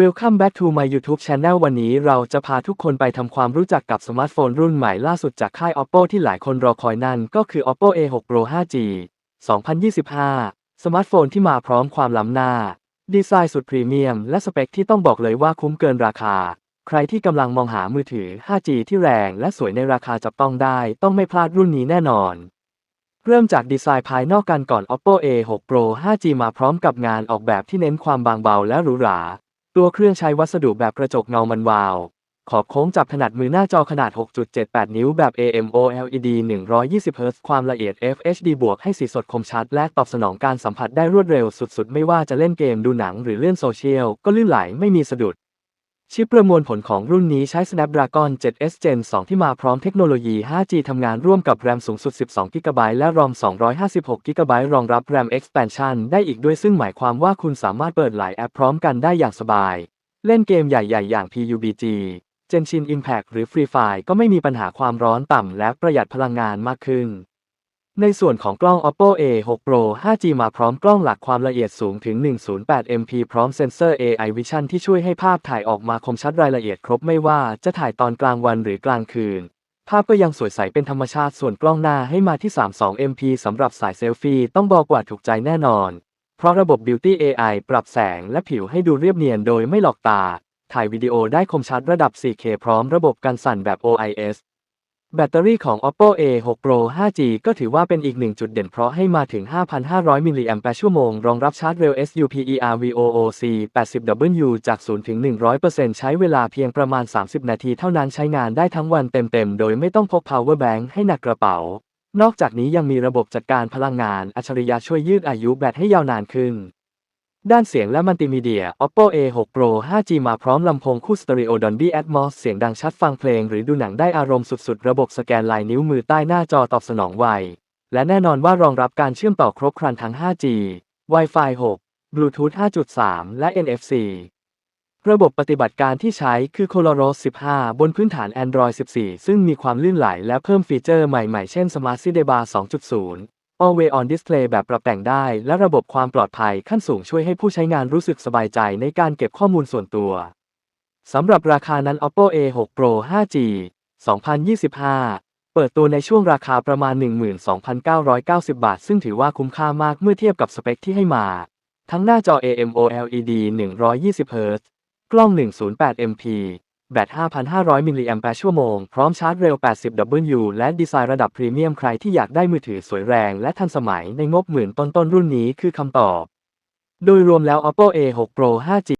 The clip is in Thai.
Welcome back to my YouTube channel วันนี้เราจะพาทุกคนไปทำความรู้จักกับสมาร์ทโฟนรุ่นใหม่ล่าสุดจากค่าย Oppo ที่หลายคนรอคอยนั่นก็คือ Oppo A6 Pro 5G 2025 สมาร์ทโฟนที่มาพร้อมความล้ำหน้า ดีไซน์สุดพรีเมียม และสเปคที่ต้องบอกเลยว่าคุ้มเกินราคา ใครที่กำลังมองหามือถือ 5G ที่แรงและสวยในราคาจับต้องได้ ต้องไม่พลาดรุ่นนี้แน่นอน เริ่มจากดีไซน์ภายนอกกันก่อน Oppo A6 Pro 5G มาพร้อมกับงานออกแบบที่เน้นความบางเบาและหรูหรา ตัวเครื่องใช้วัสดุแบบกระจกเงามันวาว ขอบโค้งจับถนัดมือหน้าจอขนาด 6.78 นิ้วแบบ AMOLED 120 Hz ความละเอียด FHD บวกให้สีสดคมชัด และตอบสนองการสัมผัสได้รวดเร็วสุดๆ ไม่ว่าจะเล่นเกมดูหนังหรือเล่นโซเชียล ก็ลื่นไหลไม่มีสะดุด ชิปประมวลผลของรุ่นนี้ใช้ Snapdragon 7S Gen 2 ที่มาพร้อมเทคโนโลยี 5G ทำงานร่วมกับ RAM สูงสุด 12 GB และ ROM 256 GB รองรับ RAM Expansion ได้อีกด้วยซึ่งหมายความว่าคุณสามารถเปิดหลายแอปพร้อมกันได้อย่างสบาย เล่นเกมใหญ่ ๆ อย่าง PUBG Genshin Impact หรือ Free Fire ก็ไม่มีปัญหาความร้อนต่ำและประหยัดพลังงานมากขึ้น ในส่วนของกล้อง Oppo A6 Pro 5G มาพร้อมกล้องหลักความละเอียดสูงถึง 108 MP พร้อมเซ็นเซอร์ AI Vision ที่ช่วยให้ภาพถ่ายออกมาคมชัดรายละเอียดครบไม่ว่าจะถ่ายตอนกลางวันหรือกลางคืน ภาพก็ยังสวยใสเป็นธรรมชาติส่วนกล้องหน้าให้มาที่ 32 MP สำหรับสายเซลฟี่ต้องบอกว่าถูกใจแน่นอน เพราะระบบ Beauty AI ปรับแสงและผิวให้ดูเรียบเนียนโดยไม่หลอกตา ถ่ายวิดีโอได้คมชัดระดับ 4K พร้อมระบบกันสั่นแบบ OIS แบตเตอรี่ของ Oppo A6 Pro 5G ก็ถือว่าเป็นอีกหนึ่งจุดเด่นเพราะให้มาถึง 5,500 มิลลิแอมแปร์ชั่วโมง รองรับชาร์จเร็ว SUPERVOOC 80W จาก 0 ถึง 100%ใช้เวลาเพียงประมาณ 30 นาทีเท่านั้นใช้งานได้ทั้งวันเต็มๆ โดยไม่ต้องพก power bank ให้หนักกระเป๋า นอกจากนี้ยังมีระบบจัดการพลังงานอัจฉริยะช่วยยืดอายุแบตให้ยาวนานขึ้น ด้านเสียงและมัลติมีเดีย Oppo A6 Pro 5G มาพร้อมลำโพงคู่ Stereo Dolby Atmos เสียงดังชัดฟังเพลงหรือดูหนังได้อารมณ์สุดๆ ระบบสแกนลายนิ้วมือใต้หน้าจอตอบสนองไว และแน่นอนว่ารองรับการเชื่อมต่อครบครันทั้ง 5G Wi-Fi 6 Bluetooth 5.3 และ NFC ระบบปฏิบัติการที่ใช้คือ ColorOS 15 บนพื้นฐาน Android 14 ซึ่งมีความลื่นไหลและเพิ่มฟีเจอร์ใหม่ๆ เช่น Smart City Bar 2.0 Always on Display แบบปรับแต่งได้ และระบบความปลอดภัยขั้นสูงช่วยให้ผู้ใช้งานรู้สึกสบายใจในการเก็บข้อมูลส่วนตัว สำหรับราคานั้น Oppo A6 Pro 5G 2025 เปิดตัวในช่วงราคาประมาณ 12,990 บาท ซึ่งถือว่าคุ้มค่ามากเมื่อเทียบกับสเปคที่ให้มา ทั้งหน้าจอ AMOLED 120 Hz กล้อง 108 MP แบต 5,500 มิลลิแอมแปร์ชั่วโมง พร้อมชาร์จเร็ว 80W และดีไซน์ระดับพรีเมียมใครที่อยากได้มือถือสวยแรงและทันสมัยในงบหมื่นต้นๆรุ่นนี้คือคำตอบ โดยรวมแล้ว Oppo A6 Pro 5G